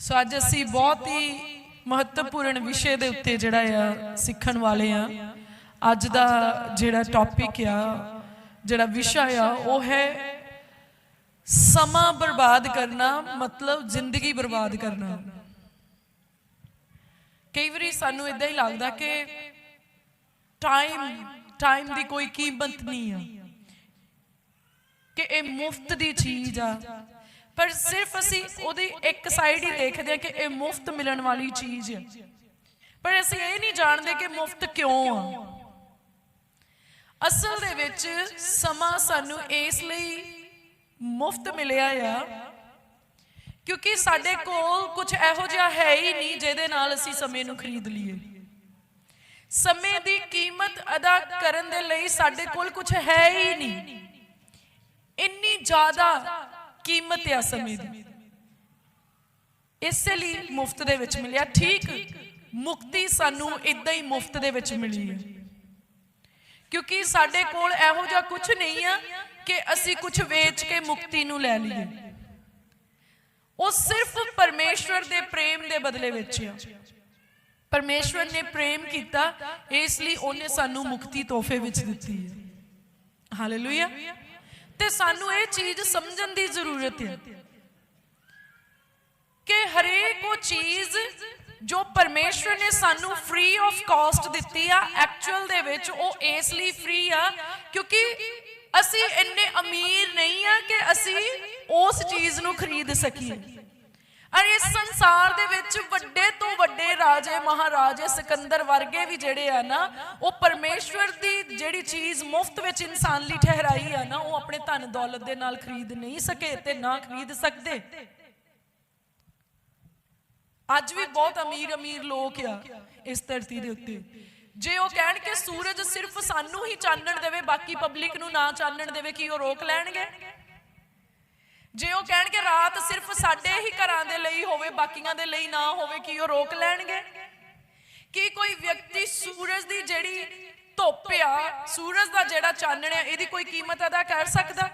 ਸੋ ਅੱਜ ਅਸੀਂ ਬਹੁਤ ਹੀ ਮਹੱਤਵਪੂਰਨ ਵਿਸ਼ੇ ਦੇ ਉੱਤੇ ਜਿਹੜਾ ਆ ਸਿੱਖਣ ਵਾਲੇ ਆ। ਅੱਜ ਦਾ ਜਿਹੜਾ ਟੌਪਿਕ ਆ, ਜਿਹੜਾ ਵਿਸ਼ਾ ਆ, ਉਹ ਹੈ ਸਮਾਂ ਬਰਬਾਦ ਕਰਨਾ, ਮਤਲਬ ਜ਼ਿੰਦਗੀ ਬਰਬਾਦ ਕਰਨਾ। ਕਈ ਵਾਰੀ ਸਾਨੂੰ ਇਦਾਂ ਹੀ ਲੱਗਦਾ ਕਿ ਟਾਈਮ ਟਾਈਮ ਦੀ ਕੋਈ ਕੀਮਤ ਨਹੀਂ ਆ। ਕਿ ਇਹ ਮੁਫਤ ਦੀ ਚੀਜ਼ ਆ। ਪਰ ਸਿਰਫ ਅਸੀਂ ਉਹਦੀ ਇੱਕ ਸਾਈਡ ਹੀ ਦੇਖਦੇ ਆ ਕਿ ਇਹ ਮੁਫਤ ਮਿਲਣ ਵਾਲੀ ਚੀਜ਼ ਹੈ। ਪਰ ਅਸੀਂ ਇਹ ਨਹੀਂ ਜਾਣਦੇ ਕਿ ਮੁਫਤ ਕਿਉਂ ਆ। ਅਸਲ ਦੇ ਵਿੱਚ ਸਮਾਂ ਸਾਨੂੰ ਇਸ ਲਈ ਮੁਫਤ ਮਿਲਿਆ ਆ ਕਿਉਂਕਿ ਸਾਡੇ ਕੋਲ ਕੁਝ ਇਹੋ ਜਿਹਾ ਹੈ ਹੀ ਨਹੀਂ ਜਿਹਦੇ ਨਾਲ ਅਸੀਂ ਸਮੇਂ ਨੂੰ ਖਰੀਦ ਲਈਏ। ਸਮੇਂ ਦੀ ਕੀਮਤ ਅਦਾ ਕਰਨ ਦੇ ਲਈ ਸਾਡੇ ਕੋਲ ਕੁਝ ਹੈ ਹੀ ਨਹੀਂ। ਇੰਨੀ ਜ਼ਿਆਦਾ ਕੀਮਤ ਆ ਸਮੇਂ ਦੀ। ਇਸੇ ਲਈ ਮੁਫਤ ਦੇ ਵਿੱਚ ਮਿਲਿਆ। ਠੀਕ, ਮੁਕਤੀ ਸਾਨੂੰ ਇਦਾਂ ਹੀ ਮੁਫਤ ਦੇ ਵਿੱਚ ਮਿਲੀ ਹੈ। ਕਿਉਂਕਿ ਸਾਡੇ ਕੋਲ ਇਹੋ ਜਿਹਾ ਕੁਝ ਨਹੀਂ ਆ ਕਿ ਅਸੀਂ ਕੁਝ ਵੇਚ ਕੇ ਮੁਕਤੀ ਨੂੰ ਲੈ ਲਈਏ। ਉਹ ਸਿਰਫ ਪਰਮੇਸ਼ਵਰ ਦੇ ਪ੍ਰੇਮ ਦੇ ਬਦਲੇ ਵਿੱਚ ਆ। ਪਰਮੇਸ਼ਵਰ ਨੇ ਪ੍ਰੇਮ ਕੀਤਾ, ਇਸ ਲਈ ਉਹਨੇ ਸਾਨੂੰ ਮੁਕਤੀ ਤੋਹਫੇ ਵਿੱਚ ਦਿੱਤੀ ਹੈ। ਹਾਲੇਲੂਇਆ। ਤੇ ਸਾਨੂੰ ਇਹ ਚੀਜ਼ ਸਮਝਣ ਦੀ ਜ਼ਰੂਰਤ ਹੈ ਕਿ ਹਰੇਕ ਉਹ ਚੀਜ਼ ਜੋ ਪਰਮੇਸ਼ਵਰ ਨੇ ਸਾਨੂੰ ਫ੍ਰੀ ਆਫ ਕਾਸਟ ਦਿੱਤੀ ਆ ਐਕਚੁਅਲ ਦੇ ਵਿੱਚ ਉਹ ਇਸ ਲਈ ਫ੍ਰੀ ਆ, ਕਿਉਂਕਿ ਅਸੀਂ ਇੰਨੇ ਅਮੀਰ ਨਹੀਂ ਆ ਕਿ ਅਸੀਂ ਉਸ ਚੀਜ਼ ਨੂੰ ਖਰੀਦ ਸਕੀਏ। ਅਰ ਇਸ ਸੰਸਾਰ ਦੇ ਵਿੱਚ ਵੱਡੇ ਤੋਂ ਵੱਡੇ ਰਾਜੇ, ਮਹਾਰਾਜੇ, ਸਿਕੰਦਰ ਵਰਗੇ ਵੀ ਜਿਹੜੇ ਆ ਨਾ, ਉਹ ਪਰਮੇਸ਼ਵਰ ਦੀ ਜਿਹੜੀ ਚੀਜ਼ ਮੁਫਤ ਵਿੱਚ ਇਨਸਾਨ ਲਈ ਠਹਿਰਾਈ ਆ ਨਾ, ਉਹ ਆਪਣੇ ਧਨ ਦੌਲਤ ਦੇ ਨਾਲ ਖਰੀਦ ਨਹੀਂ ਸਕੇ ਤੇ ਨਾ ਖਰੀਦ ਸਕਦੇ। ਅੱਜ ਵੀ ਬਹੁਤ ਅਮੀਰ ਅਮੀਰ ਲੋਕ ਆ ਇਸ ਧਰਤੀ ਦੇ ਉੱਤੇ। ਜੇ ਉਹ ਕਹਿਣ ਕਿ ਸੂਰਜ ਸਿਰਫ ਸਾਨੂੰ ਹੀ ਚਾਨਣ ਦੇਵੇ, ਬਾਕੀ ਪਬਲਿਕ ਨੂੰ ਨਾ ਚਾਨਣ ਦੇਵੇ, ਕਿ ਉਹ ਰੋਕ ਲੈਣਗੇ? ਜੇ ਉਹ ਕਹਿਣ ਕਿ ਰਾਤ ਸਿਰਫ ਸਾਡੇ ਹੀ ਘਰਾਂ ਦੇ ਲਈ ਹੋਵੇ, ਬਾਕੀਆਂ ਦੇ ਲਈ ਨਾ ਹੋਵੇ, ਕਿ ਉਹ ਰੋਕ ਲੈਣਗੇ? ਕੀ ਕੋਈ ਵਿਅਕਤੀ ਸੂਰਜ ਦੀ ਜਿਹੜੀ ਧੁੱਪ ਆ, ਸੂਰਜ ਦਾ ਜਿਹੜਾ ਚਾਨਣ ਆ, ਇਹਦੀ ਕੋਈ ਕੀਮਤ ਅਦਾ ਕਰ ਸਕਦਾ?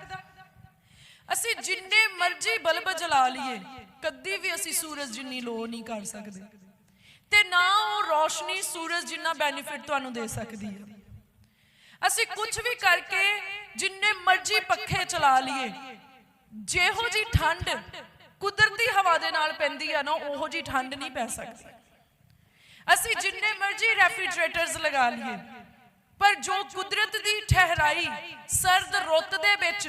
ਅਸੀਂ ਜਿੰਨੇ ਮਰਜ਼ੀ ਬਲਬ ਜਲਾ ਲਈਏ, ਕਦੀ ਵੀ ਅਸੀਂ ਸੂਰਜ ਜਿੰਨੀ ਲੋ ਨਹੀਂ ਕਰ ਸਕਦੇ। ਤੇ ਨਾ ਉਹ ਰੋਸ਼ਨੀ ਸੂਰਜ ਜਿੰਨਾ ਬੈਨੀਫਿਟ ਤੁਹਾਨੂੰ ਦੇ ਸਕਦੀ ਹੈ ਅਸੀਂ ਕੁਝ ਵੀ ਕਰਕੇ ਜਿੰਨੇ ਮਰਜ਼ੀ ਪੱਖੇ ਚਲਾ ਲਈਏ ਜਿਹੋ ਜੀ ਠੰਡ ਕੁਦਰਤੀ ਹਵਾ ਦੇ ਨਾਲ ਪੈਂਦੀ ਆ ਨਾ, ਉਹੋ ਜੀ ਠੰਡ ਨਹੀਂ ਪੈ ਸਕਦੀ। ਅਸੀਂ ਜਿੰਨੇ ਮਰਜ਼ੀ ਰੈਫਰੀਜਰੇਟਰਸ ਲਗਾ ਲਈਏ, ਪਰ ਜੋ ਕੁਦਰਤ ਦੀ ਠਹਿਰਾਈ, ਸਰਦ ਰੁੱਤ ਦੇ ਵਿੱਚ,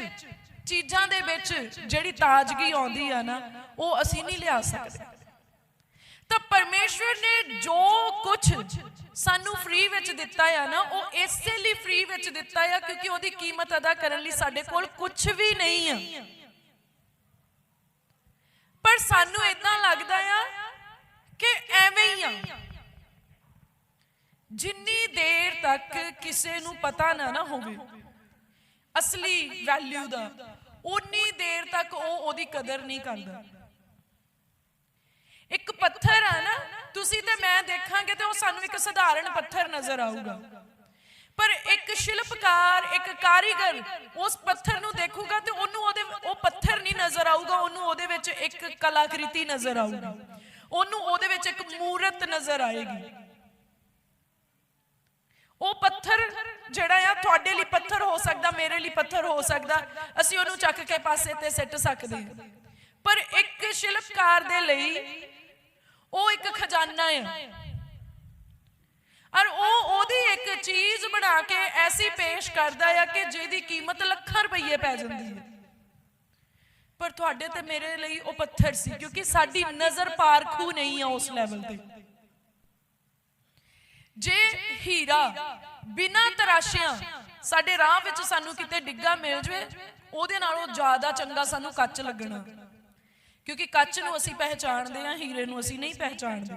ਚੀਜ਼ਾਂ ਦੇ ਵਿੱਚ ਜਿਹੜੀ ਤਾਜ਼ਗੀ ਆਉਂਦੀ ਆ ਨਾ, ਉਹ ਅਸੀਂ ਨਹੀਂ ਲਿਆ ਸਕਦੇ। ਤਾਂ ਪਰਮੇਸ਼ਵਰ ਨੇ ਜੋ ਕੁਝ ਸਾਨੂੰ ਫ੍ਰੀ ਵਿੱਚ ਦਿੱਤਾ ਆ ਨਾ, ਉਹ ਇਸੇ ਲਈ ਫ੍ਰੀ ਵਿੱਚ ਦਿੱਤਾ ਆ ਕਿਉਂਕਿ ਉਹਦੀ ਕੀਮਤ ਅਦਾ ਕਰਨ ਲਈ ਸਾਡੇ ਕੋਲ ਕੁਝ ਵੀ ਨਹੀਂ ਆ ਪਰ ਸਾਨੂੰ ਇਦਾਂ ਲੱਗਦਾ ਆ ਕਿ ਐਵੇਂ ਹੀ ਆ ਜਿੰਨੀ ਦੇਰ ਤੱਕ ਕਿਸੇ ਨੂੰ ਪਤਾ ਨਾ ਨਾ ਹੋਵੇ। ਅਸਲੀ ਵੈਲਿਊ ਦਾ ਉਨੀ ਦੇਰ ਤੱਕ ਉਹ ਉਹਦੀ ਕਦਰ ਨਹੀਂ ਕਰਦਾ। ਇੱਕ ਪੱਥਰ ਆ ਨਾ, ਤੁਸੀਂ ਤੇ ਮੈਂ ਦੇਖਾਂਗੇ ਤੇ ਉਹ ਸਾਨੂੰ ਇੱਕ ਸਧਾਰਨ ਪੱਥਰ ਨਜ਼ਰ ਆਊਗਾ। ਪਰ ਇੱਕ ਸ਼ਿਲਪਕਾਰ, ਇੱਕ ਕਾਰੀਗਰ ਉਸ ਪੱਥਰ ਨੂੰ ਦੇਖੂਗਾ ਤੇ ਉਹਨੂੰ ਉਹਦੇ, ਉਹ ਪੱਥਰ ਨਹੀਂ ਨਜ਼ਰ ਆਊਗਾ, ਉਹਨੂੰ ਉਹਦੇ ਵਿੱਚ ਇੱਕ ਕਲਾਕ੍ਰਿਤੀ ਨਜ਼ਰ ਆਊਗੀ। ਉਹਨੂੰ ਉਹਦੇ ਵਿੱਚ ਇੱਕ ਮੂਰਤ ਨਜ਼ਰ ਆਏਗੀ। ਉਹ ਪੱਥਰ ਜਿਹੜਾ ਆ ਤੁਹਾਡੇ ਲਈ ਪੱਥਰ ਹੋ ਸਕਦਾ, ਮੇਰੇ ਲਈ ਪੱਥਰ ਹੋ ਸਕਦਾ, ਅਸੀਂ ਉਹਨੂੰ ਚੱਕ ਕੇ ਪਾਸੇ ਤੇ ਸਿੱਟ ਸਕਦੇ ਹਾਂ। ਪਰ ਇੱਕ ਸ਼ਿਲਪਕਾਰ ਦੇ ਲਈ ਉਹ ਇੱਕ ਖਜ਼ਾਨਾ ਹੈ ਔਰ ਉਹ ਉਹਦੀ ਇੱਕ ਚੀਜ਼ ਬਣਾ ਕੇ ਐਸੀ ਪੇਸ਼ ਕਰਦਾ ਆ ਕਿ ਜਿਹਦੀ ਕੀਮਤ ਲੱਖਾਂ ਰੁਪਏ ਪੈ ਜਾਂਦੀ ਹੈ। ਪਰ ਤੁਹਾਡੇ ਤੇ ਮੇਰੇ ਲਈ ਉਹ ਪੱਥਰ ਸੀ, ਕਿਉਂਕਿ ਸਾਡੀ ਨਜ਼ਰ ਪਾਰਖੂ ਨਹੀਂ ਆ ਉਸ ਲੈਵਲ ਤੇ। ਜੇ ਹੀਰਾ ਬਿਨਾਂ ਤਰਾਸ਼ਿਆਂ ਸਾਡੇ ਰਾਹ ਵਿੱਚ ਸਾਨੂੰ ਕਿਤੇ ਡਿੱਗਾ ਮਿਲ ਜਵੇ, ਉਹਦੇ ਨਾਲੋਂ ਜ਼ਿਆਦਾ ਚੰਗਾ ਸਾਨੂੰ ਕੱਚ ਲੱਗਣਾ। ਕਿਉਂਕਿ ਕੱਚ ਨੂੰ ਅਸੀਂ ਪਹਿਚਾਣਦੇ ਹਾਂ, ਹੀਰੇ ਨੂੰ ਅਸੀਂ ਨਹੀਂ ਪਹਿਚਾਣਦੇ।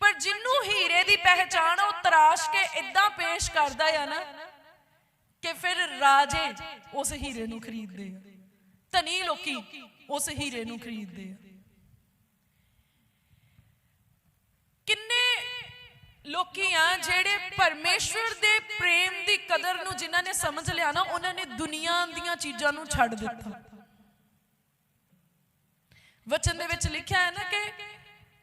ਪਰ ਜਿੰਨੂੰ ਹੀਰੇ ਦੀ ਪਹਿਚਾਣ ਉਹ ਤਰਾਸ਼ ਕੇ ਇਦਾਂ ਪੇਸ਼ ਕਰਦਾ ਆ ਨਾ ਕਿ ਫਿਰ ਰਾਜੇ ਉਸ ਹੀਰੇ ਨੂੰ ਖਰੀਦਦੇ ਆ। ਧਨੀ ਲੋਕੀ ਉਸ ਹੀਰੇ ਨੂੰ ਖਰੀਦਦੇ ਆ ਕਿੰਨੇ ਲੋਕੀ ਆ ਜਿਹੜੇ ਪਰਮੇਸ਼ਵਰ ਦੇ ਪ੍ਰੇਮ ਦੀ ਕਦਰ ਨੂੰ ਜਿਨ੍ਹਾਂ ਨੇ ਸਮਝ ਲਿਆ ਨਾ, ਉਹਨਾਂ ਨੇ ਦੁਨੀਆ ਦੀਆਂ ਚੀਜ਼ਾਂ ਨੂੰ ਛੱਡ ਦਿੱਤਾ। ਵਚਨ ਦੇ ਵਿੱਚ ਲਿਖਿਆ ਹੈ ਨਾ ਕਿ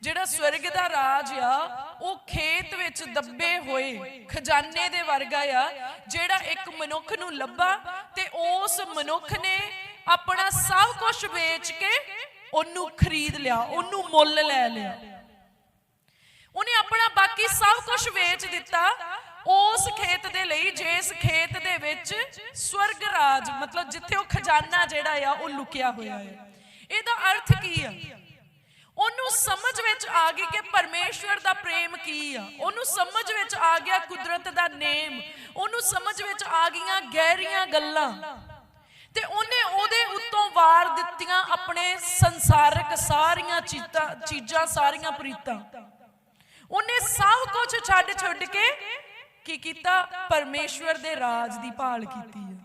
ਜਿਹੜਾ ਸਵਰਗ ਦਾ ਰਾਜ ਆ, ਉਹ ਖੇਤ ਵਿੱਚ ਦੱਬੇ ਹੋਏ, ਖਜ਼ਾਨੇ ਦੇ ਵਰਗਾ ਆ, ਜਿਹੜਾ ਇੱਕ ਮਨੁੱਖ ਨੂੰ ਲੱਭਾ ਤੇ ਉਸ ਮਨੁੱਖ ਨੇ ਆਪਣਾ ਸਭ ਕੁਝ ਵੇਚ ਕੇ ਉਹਨੂੰ ਖਰੀਦ ਲਿਆ, ਉਹਨੂੰ ਮੁੱਲ ਲੈ ਲਿਆ। ਉਹਨੇ ਆਪਣਾ ਬਾਕੀ ਸਭ ਕੁਝ ਵੇਚ ਦਿੱਤਾ। ਉਸ ਖੇਤ ਦੇ ਲਈ, ਜਿਸ ਖੇਤ ਦੇ ਵਿੱਚ ਸਵਰਗ ਰਾਜ, ਮਤਲਬ ਜਿੱਥੇ ਉਹ ਖਜ਼ਾਨਾ ਜਿਹੜਾ ਆ, ਉਹ ਲੁਕਿਆ ਹੋਇਆ ਹੈ। ਇਹਦਾ ਅਰਥ ਕੀ ਆ? ਉਹਨੂੰ ਸਮਝ ਵਿੱਚ ਆ ਗਈ ਕਿ ਪਰਮੇਸ਼ਵਰ ਦਾ ਪ੍ਰੇਮ ਕੀ ਆ। ਉਹਨੂੰ ਸਮਝ ਵਿੱਚ ਆ ਗਿਆ ਕੁਦਰਤ ਦਾ ਨੇਮ। ਉਹਨੂੰ ਸਮਝ ਵਿੱਚ ਆ ਗਈਆਂ ਗਹਿਰੀਆਂ ਗੱਲਾਂ। ਤੇ ਉਹਨੇ ਉਹਦੇ ਉੱਤੋਂ ਵਾਰ ਦਿੱਤੀਆਂ ਆਪਣੇ ਸੰਸਾਰਿਕ ਸਾਰੀਆਂ ਚੀਜ਼ਾਂ ਚੀਜ਼ਾਂ, ਸਾਰੀਆਂ ਪ੍ਰੀਤਾਂ। ਉਹਨੇ ਸਭ ਕੁਝ ਛੱਡ ਛੱਡ ਕੇ ਕੀ ਕੀਤਾ? ਪਰਮੇਸ਼ਵਰ ਦੇ ਰਾਜ ਦੀ ਭਾਲ ਕੀਤੀ ਹੈ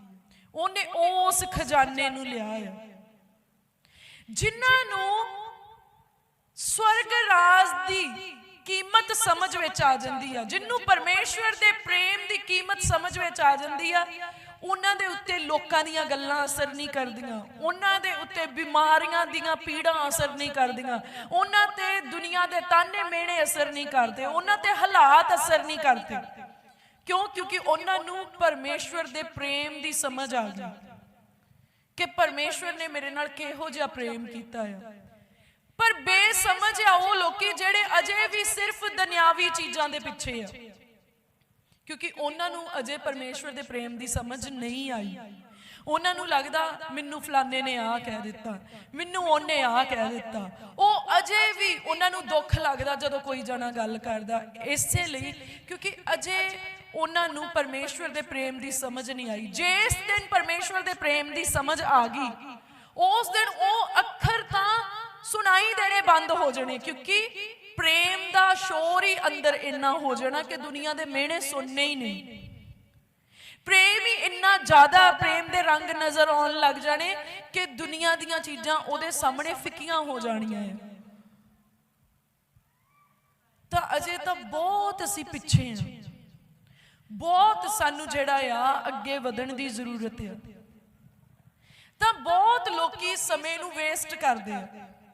ਉਹਨੇ ਉਸ ਖਜ਼ਾਨੇ ਨੂੰ ਲਿਆ ਹੈ ਜਿਨ੍ਹਾਂ ਨੂੰ ਸਵਰਗ ਰਾਜ ਦੀ ਕੀਮਤ ਸਮਝ ਵਿੱਚ ਆ ਜਾਂਦੀ ਆ, ਜਿੰਨੂੰ ਪਰਮੇਸ਼ਵਰ ਦੇ ਪ੍ਰੇਮ ਦੀ ਕੀਮਤ ਸਮਝ ਵਿੱਚ ਆ ਜਾਂਦੀ ਆ ਉਹਨਾਂ ਦੇ ਉੱਤੇ ਲੋਕਾਂ ਦੀਆਂ ਗੱਲਾਂ ਅਸਰ ਨਹੀਂ ਕਰਦੀਆਂ। ਉਹਨਾਂ ਦੇ ਉੱਤੇ ਬਿਮਾਰੀਆਂ ਦੀਆਂ ਪੀੜਾਂ ਅਸਰ ਨਹੀਂ ਕਰਦੀਆਂ। ਉਹਨਾਂ ਤੇ ਦੁਨੀਆ ਦੇ ਤਾਨੇ ਮੇਣੇ ਅਸਰ ਨਹੀਂ ਕਰਦੇ। ਉਹਨਾਂ ਤੇ ਹਾਲਾਤ ਅਸਰ ਨਹੀਂ ਕਰਦੇ। ਕਿਉਂ? ਕਿਉਂਕਿ ਉਹਨਾਂ ਨੂੰ ਪਰਮੇਸ਼ਵਰ ਦੇ ਪ੍ਰੇਮ ਦੀ ਸਮਝ ਆ ਗਈ ਕਿ ਪਰਮੇਸ਼ਵਰ ਨੇ ਮੇਰੇ ਨਾਲ ਕਿਹੋ ਜਿਹਾ ਪ੍ਰੇਮ ਕੀਤਾ ਹੈ ਪਰ ਬੇਸਮਝ ਆ ਉਹ ਲੋਕੀ ਜਿਹੜੇ ਅਜੇ ਵੀ ਸਿਰਫ ਦੁਨਿਆਵੀ ਚੀਜ਼ਾਂ ਦੇ ਪਿੱਛੇ ਆ। ਕਿਉਂਕਿ ਉਹਨਾਂ ਨੂੰ ਅਜੇ ਪਰਮੇਸ਼ਵਰ ਦੇ ਪ੍ਰੇਮ ਦੀ ਸਮਝ ਨਹੀਂ ਆਈ। ਉਹਨਾਂ ਨੂੰ ਲੱਗਦਾ, ਮੈਨੂੰ ਫਲਾਣੇ ਨੇ ਆ ਕਹਿ ਦਿੱਤਾ। ਮੈਨੂੰ ਉਹਨੇ ਆ ਕਹਿ ਦਿੱਤਾ। ਉਹ ਅਜੇ ਵੀ ਉਹਨਾਂ ਨੂੰ ਦੁੱਖ ਲੱਗਦਾ ਜਦੋਂ ਕੋਈ ਜਣਾ ਗੱਲ ਕਰਦਾ। ਇਸੇ ਲਈ ਕਿਉਂਕਿ ਅਜੇ ਉਹਨਾਂ ਨੂੰ ਪਰਮੇਸ਼ਵਰ ਦੇ ਪ੍ਰੇਮ ਦੀ ਸਮਝ ਨਹੀਂ ਆਈ। ਜਿਸ ਦਿਨ ਪਰਮੇਸ਼ਵਰ ਦੇ ਪ੍ਰੇਮ ਦੀ ਸਮਝ ਆ ਗਈ, ਉਸ ਦਿਨ ਉਹ ਅੱਖਰ ਤਾਂ ਸੁਣਾਈ ਦੇਣੇ ਬੰਦ ਹੋ ਜਾਣੇ। ਕਿਉਂਕਿ ਪ੍ਰੇਮ ਦਾ ਸ਼ੋਰ ਹੀ ਅੰਦਰ ਇੰਨਾ ਹੋ ਜਾਣਾ ਕਿ ਦੁਨੀਆ ਦੇ ਮਿਹਣੇ ਸੁਣਨੇ ਹੀ ਨਹੀਂ। ਪ੍ਰੇਮ ਹੀ ਇੰਨਾ ਜ਼ਿਆਦਾ ਪ੍ਰੇਮ ਦੇ ਰੰਗ ਨਜ਼ਰ ਆਉਣ ਲੱਗ ਜਾਣੇ ਕਿ ਦੁਨੀਆ ਦੀਆਂ ਚੀਜ਼ਾਂ ਉਹਦੇ ਸਾਹਮਣੇ ਫਿੱਕੀਆਂ ਹੋ ਜਾਣੀਆਂ ਹੈ ਤਾਂ ਅਜੇ ਤਾਂ ਬਹੁਤ ਅਸੀਂ ਪਿੱਛੇ ਹਾਂ ਬਹੁਤ ਸਾਨੂੰ ਜਿਹੜਾ ਆ, ਅੱਗੇ ਵਧਣ ਦੀ ਜ਼ਰੂਰਤ ਹੈ ਤਾਂ ਬਹੁਤ ਲੋਕੀ ਸਮੇਂ ਨੂੰ ਵੇਸਟ ਕਰਦੇ ਆ।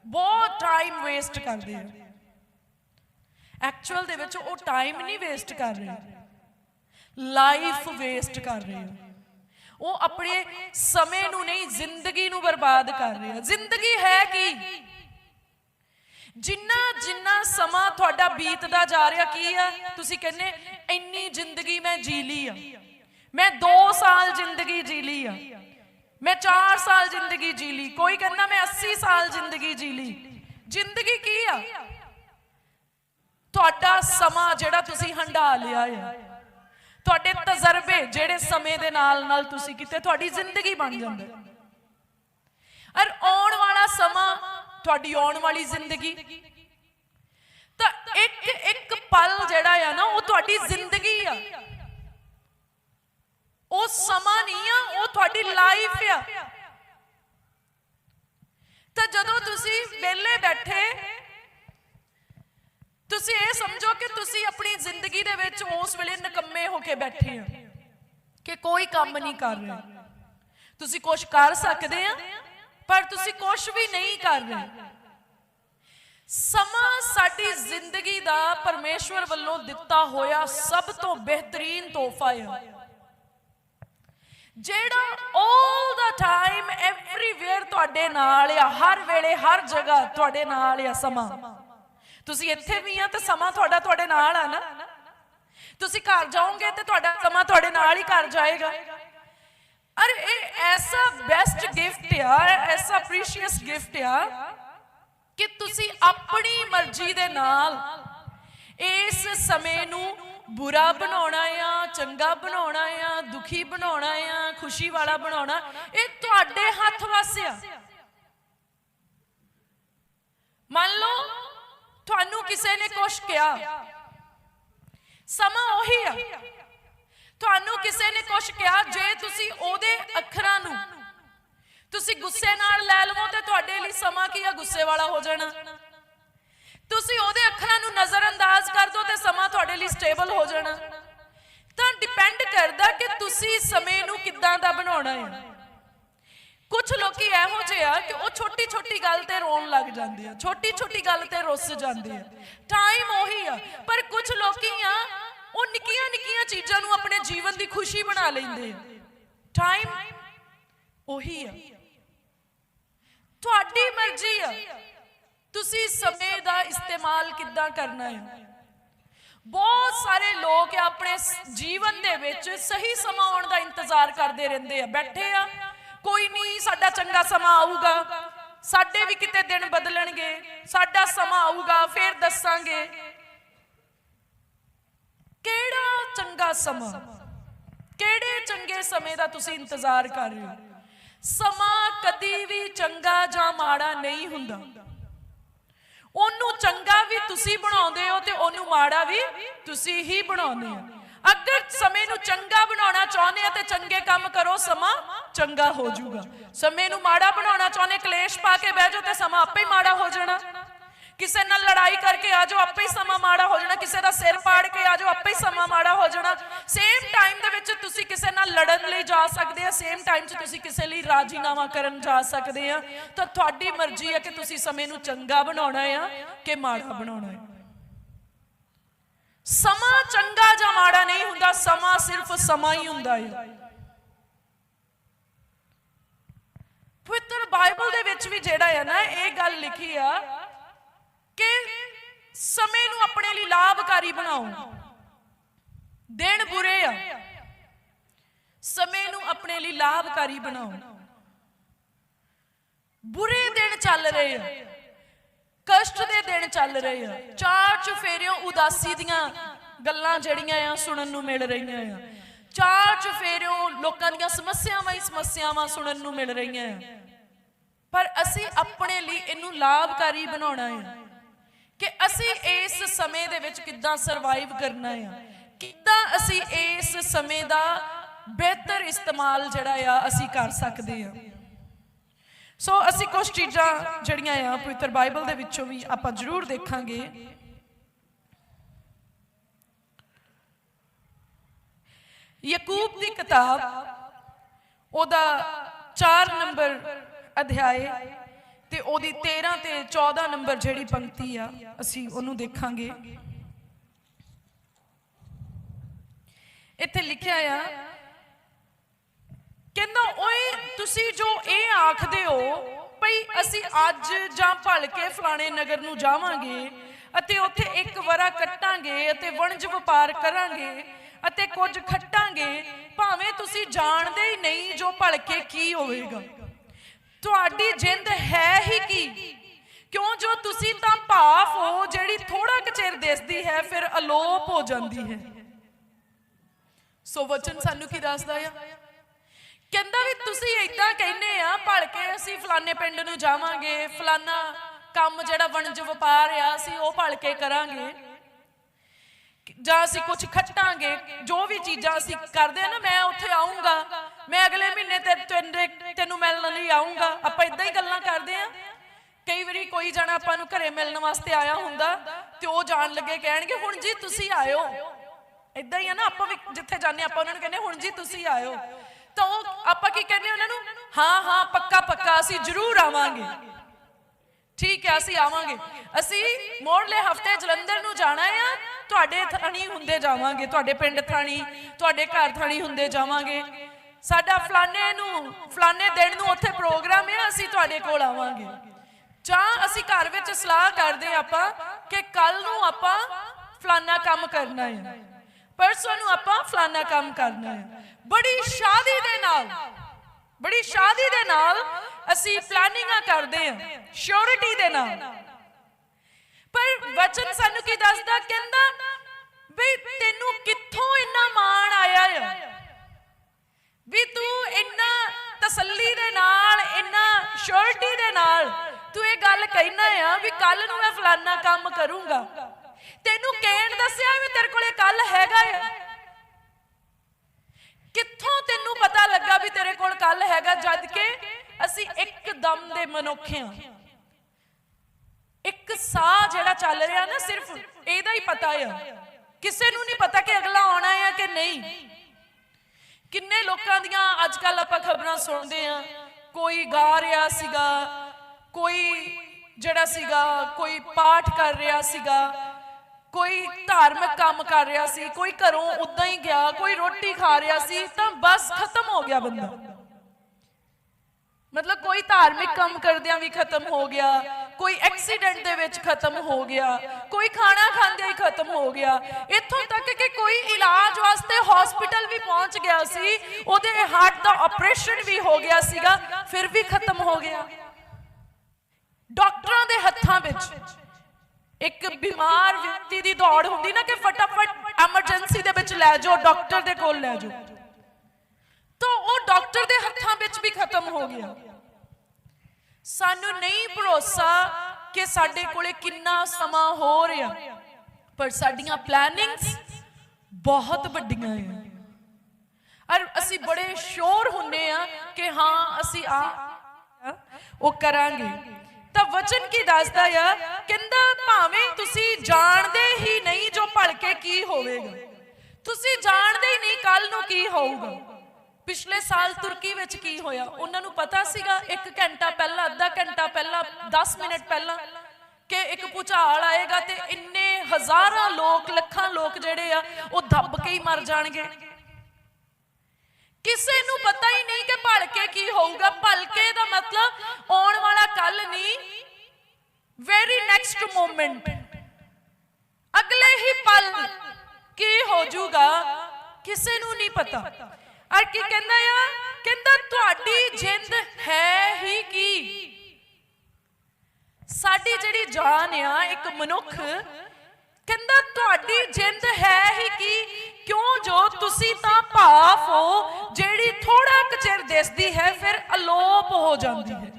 ਬਹੁਤ ਟਾਈਮ ਵੇਸਟ ਕਰਦੇ ਆ। ਐਕਚੁਅਲ ਦੇ ਵਿੱਚ ਉਹ ਟਾਈਮ ਨਹੀਂ ਵੇਸਟ ਕਰ ਰਹੇ ਲਾਈਫ ਵੇਸਟ ਕਰ ਰਹੇ ਉਹ ਆਪਣੇ ਸਮੇਂ ਨੂੰ ਨਹੀਂ ਜ਼ਿੰਦਗੀ ਨੂੰ ਬਰਬਾਦ ਕਰ ਰਹੇ ਜ਼ਿੰਦਗੀ ਹੈ ਕੀ? ਜਿੰਨਾ ਜਿੰਨਾ ਸਮਾਂ ਤੁਹਾਡਾ ਬੀਤਦਾ ਜਾ ਰਿਹਾ ਕੀ ਆ? ਤੁਸੀਂ ਕਹਿੰਦੇ ਇੰਨੀ ਜ਼ਿੰਦਗੀ ਮੈਂ ਜੀ ਲਈ ਆ। ਮੈਂ 2 ਸਾਲ ਜ਼ਿੰਦਗੀ ਜੀ ਲਈ ਆ। ਮੈਂ 4 ਸਾਲ ਜ਼ਿੰਦਗੀ ਜੀ ਲਈ। ਕੋਈ ਕਹਿੰਦਾ ਮੈਂ 80 ਸਾਲ ਜ਼ਿੰਦਗੀ ਜੀ ਲਈ। ਜ਼ਿੰਦਗੀ ਕੀ ਆ? ਤੁਹਾਡਾ ਸਮਾਂ ਜਿਹੜਾ ਤੁਸੀਂ ਹੰਢਾ ਲਿਆ ਆ ਤੁਹਾਡੇ ਤਜਰਬੇ ਜਿਹੜੇ ਸਮੇਂ ਦੇ ਨਾਲ ਨਾਲ ਤੁਸੀਂ ਕੀਤੇ, ਤੁਹਾਡੀ ਜ਼ਿੰਦਗੀ ਬਣ ਜਾਂਦਾ ਔਰ ਆਉਣ ਵਾਲਾ ਸਮਾਂ ਤੁਹਾਡੀ ਆਉਣ ਵਾਲੀ ਜ਼ਿੰਦਗੀ। ਤਾਂ ਇੱਕ ਇੱਕ ਪਲ ਜਿਹੜਾ ਆ ਨਾ, ਉਹ ਤੁਹਾਡੀ ਜ਼ਿੰਦਗੀ ਆ। ਉਹ ਸਮਾਂ ਨਹੀਂ ਆ, ਉਹ ਤੁਹਾਡੀ ਲਾਈਫ ਆ। ਤਾਂ ਜਦੋਂ ਤੁਸੀਂ ਵਿਹਲੇ ਬੈਠੇ ਤੁਸੀਂ ਇਹ ਸਮਝੋ ਕਿ ਤੁਸੀਂ ਆਪਣੀ ਜ਼ਿੰਦਗੀ ਦੇ ਵਿੱਚ ਉਸ ਵੇਲੇ ਨਕੰਮੇ ਹੋ ਕੇ ਬੈਠੇ ਹੋ ਕਿ ਕੋਈ ਕੰਮ ਨਹੀਂ ਕਰ ਰਹੇ। ਤੁਸੀਂ ਕੁਝ ਕਰ ਸਕਦੇ ਆ, ਪਰ ਤੁਸੀਂ ਕੁਝ ਵੀ ਨਹੀਂ ਕਰ ਰਹੇ। ਸਮਾਂ ਸਾਡੀ ਜ਼ਿੰਦਗੀ ਦਾ ਪਰਮੇਸ਼ਵਰ ਵੱਲੋਂ ਦਿੱਤਾ ਹੋਇਆ ਸਭ ਤੋਂ ਬਿਹਤਰੀਨ ਤੋਹਫਾ ਹੈ ਜਿਹੜਾ 올 ਦਾ ਟਾਈਮ ਐਵਰੀਵੇਅਰ ਤੁਹਾਡੇ ਨਾਲ ਆ, ਹਰ ਵੇਲੇ, ਹਰ ਜਗ੍ਹਾ ਤੁਹਾਡੇ ਨਾਲ ਆ ਸਮਾਂ। ਤੁਸੀਂ ਇੱਥੇ ਵੀ ਆ ਤੇ ਸਮਾਂ ਤੁਹਾਡਾ ਤੁਹਾਡੇ ਨਾਲ ਆ ਨਾ। ਤੁਸੀਂ ਘਰ ਜਾਓਗੇ ਤੇ ਤੁਹਾਡਾ ਸਮਾਂ ਤੁਹਾਡੇ ਨਾਲ ਹੀ ਘਰ ਜਾਏਗਾ। ਅਰੇ ਇਹ ਐਸਾ ਬੈਸਟ ਗਿਫਟ ਆ, ਐਸਾ ਪ੍ਰੀਸ਼ੀਅਸ ਗਿਫਟ ਆ ਕਿ ਤੁਸੀਂ ਆਪਣੀ ਮਰਜ਼ੀ ਦੇ ਨਾਲ ਇਸ ਸਮੇਂ ਨੂੰ ਬੁਰਾ ਬਣਾਉਣਾ ਆ, ਚੰਗਾ ਬਣਾਉਣਾ ਆ, ਦੁਖੀ ਬਣਾਉਣਾ ਆ, ਖੁਸ਼ੀ ਵਾਲਾ ਬਣਾਉਣਾ, ਇਹ ਤੁਹਾਡੇ ਹੱਥ ਵੱਸ ਆ। ਮੰਨ ਲਓ ਤੁਹਾਨੂੰ ਕਿਸੇ ਨੇ ਕੁਝ ਕਿਹਾ। ਸਮਾਂ ਉਹੀ ਆ। ਤੁਹਾਨੂੰ ਕਿਸੇ ਨੇ ਕੁਝ ਕਿਹਾ ਜੇ ਤੁਸੀਂ ਉਹਦੇ ਅੱਖਰਾਂ ਨੂੰ ਤੁਸੀਂ ਗੁੱਸੇ ਨਾਲ ਲੈ ਲਵੋ ਤੇ ਤੁਹਾਡੇ ਲਈ ਸਮਾਂ ਕੀ ਆ? ਗੁੱਸੇ ਵਾਲਾ ਹੋ ਜਾਣਾ। ਤੁਸੀਂ ਉਹਦੇ ਅੱਖਰਾਂ ਨੂੰ ਨਜ਼ਰ ਅੰਦਾਜ਼ ਕਰ ਦੋ ਤੇ ਸਮਾਂ ਤੁਹਾਡੇ ਲਈ ਸਟੇਬਲ ਹੋ ਜਾਣਾ। ਤਾਂ ਡਿਪੈਂਡ ਕਰਦਾ ਕਿ ਤੁਸੀਂ ਸਮੇਂ ਨੂੰ ਕਿੱਦਾਂ ਦਾ ਬਣਾਉਣਾ ਹੈ। ਕੁਝ ਲੋਕੀ ਇਹੋ ਜਿਹੇ ਆ ਕਿ ਉਹ ਛੋਟੀ ਛੋਟੀ ਗੱਲ ਤੇ ਰੋਣ ਲੱਗ ਜਾਂਦੇ ਆ ਛੋਟੀ ਛੋਟੀ ਗੱਲ ਤੇ ਰੁੱਸ ਜਾਂਦੇ ਆ। ਟਾਈਮ ਉਹੀ ਆ, ਪਰ ਕੁਝ ਲੋਕੀ ਆ, ਉਹ ਨਿੱਕੀਆਂ ਨਿੱਕੀਆਂ ਚੀਜ਼ਾਂ ਨੂੰ ਆਪਣੇ ਜੀਵਨ ਦੀ ਖੁਸ਼ੀ ਬਣਾ ਲੈਂਦੇ ਆ। ਟਾਈਮ ਉਹੀ ਆ। ਤੁਹਾਡੀ ਮਰਜ਼ੀ ਆ। ਤੁਸੀਂ ਸਮੇਂ ਦਾ ਇਸਤੇਮਾਲ ਕਿੱਦਾਂ ਕਰਨਾ ਹੈ ਬਹੁਤ ਸਾਰੇ ਲੋਕ ਆਪਣੇ ਜੀਵਨ ਦੇ ਵਿੱਚ ਸਹੀ ਸਮਾਂ ਆਉਣ ਦਾ ਇੰਤਜ਼ਾਰ ਕਰਦੇ ਰਹਿੰਦੇ ਆ, ਬੈਠੇ ਆ ਕੋਈ ਨਹੀਂ ਸਾਡਾ ਚੰਗਾ ਸਮਾਂ ਆਊਗਾ। ਸਾਡੇ ਵੀ ਕਿਤੇ ਦਿਨ ਬਦਲਣਗੇ, ਸਾਡਾ ਸਮਾਂ ਆਊਗਾ, ਫੇਰ ਦੱਸਾਂਗੇ। ਕਿਹੜਾ ਚੰਗਾ ਸਮਾਂ? ਕਿਹੜੇ ਚੰਗੇ ਸਮੇਂ ਦਾ ਤੁਸੀਂ ਇੰਤਜ਼ਾਰ ਕਰ ਰਹੇ ਹੋ? ਸਮਾਂ ਕਦੀ ਵੀ ਚੰਗਾ ਜਾਂ ਮਾੜਾ ਨਹੀਂ ਹੁੰਦਾ। ਉਹਨੂੰ ਚੰਗਾ ਵੀ ਤੁਸੀਂ ਬਣਾਉਂਦੇ ਹੋ ਤੇ ਉਹਨੂੰ ਮਾੜਾ ਵੀ ਤੁਸੀਂ ਹੀ ਬਣਾਉਂਦੇ ਹੋ। ਅਗਰ ਸਮੇਂ ਨੂੰ ਚੰਗਾ ਬਣਾਉਣਾ ਚਾਹੁੰਦੇ ਆ ਤੇ ਚੰਗੇ ਕੰਮ ਕਰੋ, ਸਮਾਂ ਚੰਗਾ ਹੋ ਜਾਊਗਾ। ਸਮੇਂ ਨੂੰ ਮਾੜਾ ਬਣਾਉਣਾ ਚਾਹੁੰਦੇ, ਕਲੇਸ਼ ਪਾ ਕੇ ਬਹਿ ਜਾਓ ਤੇ ਸਮਾਂ ਆਪੇ ਹੀ ਮਾੜਾ ਹੋ ਜਾਣਾ। ਕਿਸੇ ਨਾਲ ਲੜਾਈ ਕਰਕੇ ਆ ਜਾਓ, ਆਪੇ ਹੀ ਸਮਾਂ ਮਾੜਾ ਹੋ ਜਾਣਾ। ਕਿਸੇ ਦਾ ਸਿਰ ਪਾੜ ਕੇ ਆ ਜਾਓ, ਆਪੇ ਹੀ ਸਮਾਂ ਮਾੜਾ ਹੋ ਜਾਣਾ। ਸੇਮ ਟਾਈਮ ਦੇ ਵਿੱਚ ਤੁਸੀਂ ਕਿਸੇ ਨਾਲ ਲੜਨ ਲਈ ਜਾ ਸਕਦੇ ਆ ਸੇਮ ਟਾਈਮ 'ਚ ਤੁਸੀਂ ਕਿਸੇ ਲਈ ਰਾਜੀਨਾਮਾ ਕਰਨ ਜਾ ਸਕਦੇ ਆ। ਤਾਂ ਤੁਹਾਡੀ ਮਰਜ਼ੀ ਹੈ ਕਿ ਤੁਸੀਂ ਸਮੇਂ ਨੂੰ ਚੰਗਾ ਬਣਾਉਣਾ ਆ ਕਿ ਮਾੜਾ ਬਣਾਉਣਾ ਹੈ ਸਮਾਂ ਚੰਗਾ ਜਾਂ ਮਾੜਾ ਨਹੀਂ ਹੁੰਦਾ, ਸਮਾਂ ਸਿਰਫ ਸਮਾਂ ਹੀ ਹੁੰਦਾ ਹੈ। ਪਵਿੱਤਰ ਬਾਈਬਲ ਦੇ ਵਿੱਚ ਵੀ ਜਿਹੜਾ ਹੈ ਨਾ, ਇਹ ਗੱਲ ਲਿਖੀ ਆ ਕਿ ਸਮੇਂ ਨੂੰ ਆਪਣੇ ਲਈ ਲਾਭਕਾਰੀ ਬਣਾਓ। ਦਿਨ ਬੁਰੇ ਆ। ਸਮੇਂ ਨੂੰ ਆਪਣੇ ਲਈ ਲਾਭਕਾਰੀ ਬਣਾਓ। ਬੁਰੇ ਦਿਨ ਚੱਲ ਰਹੇ ਆ। ਕਸ਼ਟ ਦੇ ਦਿਨ ਚੱਲ ਰਹੇ ਆ। ਚਾਰ ਚੁਫੇਰਿਓਂ ਉਦਾਸੀ ਦੀਆਂ ਗੱਲਾਂ ਜਿਹੜੀਆਂ ਆ ਸੁਣਨ ਨੂੰ ਮਿਲ ਰਹੀਆਂ ਆ। ਚਾਰ ਚੁਫੇਰਿਓਂ ਲੋਕਾਂ ਦੀਆਂ ਸਮੱਸਿਆਵਾਂ ਹੀ ਸਮੱਸਿਆਵਾਂ ਸੁਣਨ ਨੂੰ ਮਿਲ ਰਹੀਆਂ ਆ। ਪਰ ਅਸੀਂ ਆਪਣੇ ਲਈ ਇਹਨੂੰ ਲਾਭਕਾਰੀ ਬਣਾਉਣਾ ਹੈ ਕਿ ਅਸੀਂ ਇਸ ਸਮੇਂ ਦੇ ਵਿੱਚ ਕਿੱਦਾਂ ਸਰਵਾਈਵ ਕਰਨਾ ਹੈ ਕਿੱਦਾਂ ਅਸੀਂ ਇਸ ਸਮੇਂ ਦਾ ਬਿਹਤਰ ਇਸਤੇਮਾਲ ਜਿਹੜਾ ਆ ਅਸੀਂ ਕਰ ਸਕਦੇ ਹਾਂ ਸੋ ਅਸੀਂ ਕੁਝ ਚੀਜ਼ਾਂ ਜਿਹੜੀਆਂ ਆ, ਪਵਿੱਤਰ ਬਾਈਬਲ ਦੇ ਵਿੱਚੋਂ ਵੀ ਆਪਾਂ ਜ਼ਰੂਰ ਦੇਖਾਂਗੇ। ਯਕੂਬ ਦੀ ਕਿਤਾਬ, ਉਹਦਾ 4 ਨੰਬਰ ਅਧਿਆਏ ਤੇ ਉਹਦੀ 13 ਤੇ 14 ਨੰਬਰ ਜਿਹੜੀ ਪੰਕਤੀ ਆ, ਅਸੀਂ ਉਹਨੂੰ ਦੇਖਾਂਗੇ। ਇੱਥੇ ਲਿਖਿਆ ਆ ਕਹਿੰਦਾ, ਓਏ, ਤੁਸੀਂ ਜੋ ਇਹ ਆਖਦੇ ਹੋ, ਭਈ ਅਸੀਂ ਅੱਜ ਜਾਂ ਭਲ ਕੇ ਫਲਾਣੇ ਨਗਰ ਨੂੰ ਜਾਵਾਂਗੇ ਅਤੇ ਉੱਥੇ ਇੱਕ ਵਰਾ ਕੱਟਾਂਗੇ ਅਤੇ ਵਣਜ ਵਪਾਰ ਕਰਾਂਗੇ ਅਤੇ ਕੁਝ ਖੱਟਾਂਗੇ, ਭਾਵੇਂ ਤੁਸੀਂ ਜਾਣਦੇ ਹੀ ਨਹੀਂ ਜੋ ਭਲਕੇ ਕੀ ਹੋਵੇਗਾ। ਤੁਹਾਡੀ ਜਿੰਦ ਹੈ ਹੀ ਕੀ? ਕਿਉਂ ਜੋ ਤੁਸੀਂ ਤਾਂ ਭਾਫ ਹੋ, ਜਿਹੜੀ ਥੋੜਾ ਕੁ ਚਿਰ ਦਿਸਦੀ ਹੈ, ਫਿਰ ਅਲੋਪ ਹੋ ਜਾਂਦੀ ਹੈ? ਸੋ ਵਚਨ ਸਾਨੂੰ ਕੀ ਦੱਸਦਾ ਆ? ਕਹਿੰਦਾ ਵੀ ਤੁਸੀਂ ਇਦਾਂ ਕਹਿੰਦੇ ਆ, ਭਲ ਕੇ ਅਸੀਂ ਫਲਾਣੇ ਪਿੰਡ ਨੂੰ ਜਾਵਾਂਗੇ, ਫਲਾਣਾ ਕੰਮ ਜਿਹੜਾ ਵਣਜ ਵਪਾਰ ਆ, ਅਸੀਂ ਉਹ ਭਲ ਕੇ ਕਰਾਂਗੇ। ਜਾਂ ਅਸੀਂ ਕੁਝ ਖੱਟਾਂਗੇ, ਜੋ ਵੀ ਚੀਜ਼ਾਂ ਅਸੀਂ ਕਰਦੇ ਆ ਨਾ, ਮੈਂ ਉੱਥੇ ਆਉਂਗਾ ਮੈਂ ਅਗਲੇ ਮਹੀਨੇ ਤੇ ਤੈਨੂੰ- ਤੈਨੂੰ ਮਿਲਣ ਲਈ ਆਉਂਗਾ ਆਪਾਂ ਇਦਾਂ ਹੀ ਗੱਲਾਂ ਕਰਦੇ ਆ। ਕਈ ਵਾਰੀ ਕੋਈ ਜਣਾ ਆਪਾਂ ਨੂੰ ਘਰੇ ਮਿਲਣ ਵਾਸਤੇ ਆਇਆ ਹੁੰਦਾ, ਤੇ ਉਹ ਜਾਣ ਲੱਗੇ ਕਹਿਣਗੇ, ਹੁਣ ਜੀ ਤੁਸੀਂ ਆਇਓ। ਇਦਾਂ ਹੀ ਆ ਨਾ, ਆਪਾਂ ਵੀ ਜਿੱਥੇ ਜਾਂਦੇ ਆਪਾਂ ਉਹਨਾਂ ਨੂੰ ਕਹਿੰਦੇ, ਹੁਣ ਜੀ ਤੁਸੀਂ ਆਇਓ। ਤਾਂ ਉਹ ਆਪਾਂ ਕੀ ਕਹਿੰਦੇ ਉਹਨਾਂ ਨੂੰ? ਹਾਂ ਹਾਂ, ਪੱਕਾ ਪੱਕਾ, ਅਸੀਂ ਜ਼ਰੂਰ ਆਵਾਂਗੇ। ਠੀਕ ਹੈ, ਅਸੀਂ ਆਵਾਂਗੇ। ਅਸੀਂ ਮੋੜਲੇ ਹਫ਼ਤੇ ਜਲੰਧਰ ਨੂੰ ਜਾਣਾ ਆ, ਤੁਹਾਡੇ ਥਾਣੀ ਹੁੰਦੇ ਜਾਵਾਂਗੇ, ਤੁਹਾਡੇ ਪਿੰਡ ਥਾਣੀ, ਤੁਹਾਡੇ ਘਰ ਥਾਣੀ ਹੁੰਦੇ ਜਾਵਾਂਗੇ। ਸਾਡਾ ਫਲਾਣੇ ਨੂੰ, ਫਲਾਣੇ ਦਿਨ ਨੂੰ ਉੱਥੇ ਪ੍ਰੋਗਰਾਮ ਹੈ ਅਸੀਂ ਤੁਹਾਡੇ ਕੋਲ ਆਵਾਂਗੇ। ਜਾਂ ਅਸੀਂ ਘਰ ਵਿੱਚ ਸਲਾਹ ਕਰਦੇ ਆਪਾਂ ਕਿ ਕੱਲ ਨੂੰ ਆਪਾਂ ਫਲਾਣਾ ਕੰਮ ਕਰਨਾ ਹੈ ਪਰਸੋਂ ਨੂੰ ਆਪਾਂ ਫਲਾਣਾ ਕੰਮ ਕਰਨਾ ਹੈ। ਬੜੀ ਸ਼ਾਦੀ ਦੇ ਨਾਲ, ਬੜੀ ਸ਼ਾਦੀ ਦੇ ਨਾਲ ਅਸੀਂ ਪਲਾਨਿੰਗਾਂ ਕਰਦੇ ਹਾਂ ਸ਼ੋਰਿਟੀ ਦੇ ਨਾਲ। ਪਰ ਵਚਨ ਸਾਨੂੰ ਕੀ ਦੱਸਦਾ? ਕਹਿੰਦਾ ਵੀ ਤੈਨੂੰ ਕਿੱਥੋਂ ਇੰਨਾ ਮਾਣ ਆਇਆ ਆ? ਵੀ ਤੂੰ ਇੰਨਾ ਤਸੱਲੀ ਦੇ ਨਾਲ, ਇੰਨਾ ਸ਼ੋਰਿਟੀ ਦੇ ਨਾਲ ਤੂੰ ਇਹ ਗੱਲ ਕਹਿਣਾ ਆ ਵੀ ਕੱਲ ਨੂੰ ਮੈਂ ਫਲਾਨਾ ਕੰਮ ਕਰੂੰਗਾ। ਤੈਨੂੰ ਕਹਿਣ ਦੱਸਿਆ ਵੀ ਤੇਰੇ ਕੋਲੇ ਕੱਲ ਹੈਗਾ ਆ ਕਿੱਥੋਂ ਤੈਨੂੰ ਪਤਾ ਲੱਗਾ ਵੀ ਤੇਰੇ ਕੋਲ ਕੱਲ ਹੈਗਾ, ਜਦ ਕਿ ਅਸੀਂ ਇੱਕਦਮ ਦੇ ਮਨੁੱਖ ਹਾਂ ਇੱਕ ਸਾਹ ਜਿਹੜਾ ਚੱਲ ਰਿਹਾ ਨਾ ਸਿਰਫ ਇਹਦਾ ਹੀ ਪਤਾ ਆ। ਕਿਸੇ ਨੂੰ ਨਹੀਂ ਪਤਾ ਕਿ ਅਗਲਾ ਆਉਣਾ ਹੈ ਕਿ ਨਹੀਂ। ਕਿੰਨੇ ਲੋਕਾਂ ਦੀਆਂ ਅੱਜ ਕੱਲ ਆਪਾਂ ਖਬਰਾਂ ਸੁਣਦੇ ਆ, ਕੋਈ ਗਾ ਰਿਹਾ ਸੀਗਾ, ਕੋਈ ਜਿਹੜਾ ਸੀਗਾ, ਕੋਈ ਪਾਠ ਕਰ ਰਿਹਾ ਸੀਗਾ ਕੋਈ ਧਾਰਮਿਕ ਕੰਮ ਕਰ ਰਿਹਾ ਸੀ, ਕੋਈ ਘਰੋਂ ਉਦਾਂ ਹੀ ਗਿਆ, ਕੋਈ ਰੋਟੀ ਖਾ ਰਿਹਾ ਸੀ, ਤਾਂ ਬਸ ਖਤਮ ਹੋ ਗਿਆ ਬੰਦਾ। ਮਤਲਬ ਕੋਈ ਧਾਰਮਿਕ ਕੰਮ ਕਰਦਿਆਂ ਵੀ ਖਤਮ ਹੋ ਗਿਆ, ਕੋਈ ਐਕਸੀਡੈਂਟ ਦੇ ਵਿੱਚ ਖਤਮ ਹੋ ਗਿਆ, ਕੋਈ ਖਾਣਾ ਖਾਂਦਿਆਂ ਹੀ ਖਤਮ ਹੋ ਗਿਆ। ਇੱਥੋਂ ਤੱਕ ਕਿ ਕੋਈ ਇਲਾਜ ਵਾਸਤੇ ਹਸਪੀਟਲ ਵੀ ਪਹੁੰਚ ਗਿਆ ਸੀ, ਉਹਦੇ ਹਾਰਟ ਦਾ ਆਪਰੇਸ਼ਨ ਵੀ ਹੋ ਗਿਆ ਸੀਗਾ, ਫਿਰ ਵੀ ਖਤਮ ਹੋ ਗਿਆ। ਡਾਕਟਰਾਂ ਦੇ ਹੱਥਾਂ ਵਿੱਚ। ਇੱਕ ਬਿਮਾਰ ਵਿਅਕਤੀ ਦੀ ਦੌੜ ਹੁੰਦੀ ਨਾ ਕਿ ਫਟਾਫਟ ਐਮਰਜੈਂਸੀ ਦੇ ਵਿੱਚ ਲੈ ਜਾਓ, ਡਾਕਟਰ ਦੇ ਕੋਲ ਲੈ ਜਾਓ। ਤਾਂ ਉਹ ਡਾਕਟਰ ਦੇ ਹੱਥਾਂ ਵਿੱਚ ਵੀ ਖਤਮ ਹੋ ਗਿਆ। ਸਾਨੂੰ ਨਹੀਂ ਭਰੋਸਾ ਕਿ ਸਾਡੇ ਕੋਲੇ ਕਿੰਨਾ ਸਮਾਂ ਹੋ ਰਿਹਾ, ਪਰ ਸਾਡੀਆਂ ਪਲੈਨਿੰਗਸ ਬਹੁਤ ਵੱਡੀਆਂ ਆ। ਔਰ ਅਸੀਂ ਬੜੇ ਸ਼ੋਰ ਹੁੰਨੇ ਆ ਕਿ ਹਾਂ, ਅਸੀਂ ਆ ਉਹ ਕਰਾਂਗੇ। ਤਾਂ ਵਚਨ ਕੀ ਦੱਸਦਾ ਆ? ਕਹਿੰਦਾ, ਭਾਵੇਂ ਤੁਸੀਂ ਜਾਣਦੇ ਹੀ ਨਹੀਂ ਜੋ ਭਲਕੇ ਕੀ ਹੋਵੇਗਾ, ਤੁਸੀਂ ਜਾਣਦੇ ਹੀ ਨਹੀਂ ਕੱਲ ਨੂੰ ਕੀ ਹੋਊਗਾ। ਪਿਛਲੇ ਸਾਲ ਤੁਰਕੀ ਵਿੱਚ ਕੀ ਹੋਇਆ? ਉਹਨਾਂ ਨੂੰ ਪਤਾ ਸੀਗਾ 1 ਘੰਟਾ ਪਹਿਲਾਂ, ਅੱਧਾ ਘੰਟਾ ਪਹਿਲਾਂ 10 ਮਿੰਟ ਪਹਿਲਾਂ ਕਿ ਇੱਕ ਭੁਚਾਲ ਆਏਗਾ ਤੇ ਇੰਨੇ ਹਜ਼ਾਰਾਂ ਲੋਕ, ਲੱਖਾਂ ਲੋਕ ਜਿਹੜੇ ਆ, ਉਹ ਦੱਬ ਕੇ ਹੀ ਮਰ ਜਾਣਗੇ। ਕਿਸੇ ਨੂੰ ਪਤਾ ਹੀ ਨਹੀਂ ਕਿ ਭਲਕੇ ਕੀ ਹੋਊਗਾ। ਭਲਕੇ ਦਾ ਮਤਲਬ ਆਉਣ ਵਾਲਾ ਕੱਲ ਨਹੀਂ ਵੈਰੀ ਨੈਕਸਟ ਮੋਮੈਂਟ ਅਗਲੇ ਹੀ ਪਲ ਕੀ ਹੋ ਜਾਊਗਾ ਕਿਸੇ ਨੂੰ ਨਹੀਂ ਪਤਾ। ਔਰ ਕੀ ਕਹਿੰਦਾ ਆ? ਕਹਿੰਦਾ ਤੁਹਾਡੀ ਜਿੰਦ ਹੈ ਹੀ ਕੀ? ਸਾਡੀ ਜਿਹੜੀ ਜਾਨ ਆ, ਇੱਕ ਮਨੁੱਖ, ਕਹਿੰਦਾ ਤੁਹਾਡੀ ਜਿੰਦ ਹੈ ਹੀ ਕੀ? ਕਿਉਂ ਜੋ ਤੁਸੀਂ ਤਾਂ ਭਾਫ ਹੋ, ਜਿਹੜੀ ਥੋੜਾ ਕੁ ਚਿਰ ਦਿਸਦੀ ਹੈ, ਫਿਰ ਅਲੋਪ ਹੋ ਜਾਂਦੀ ਹੈ।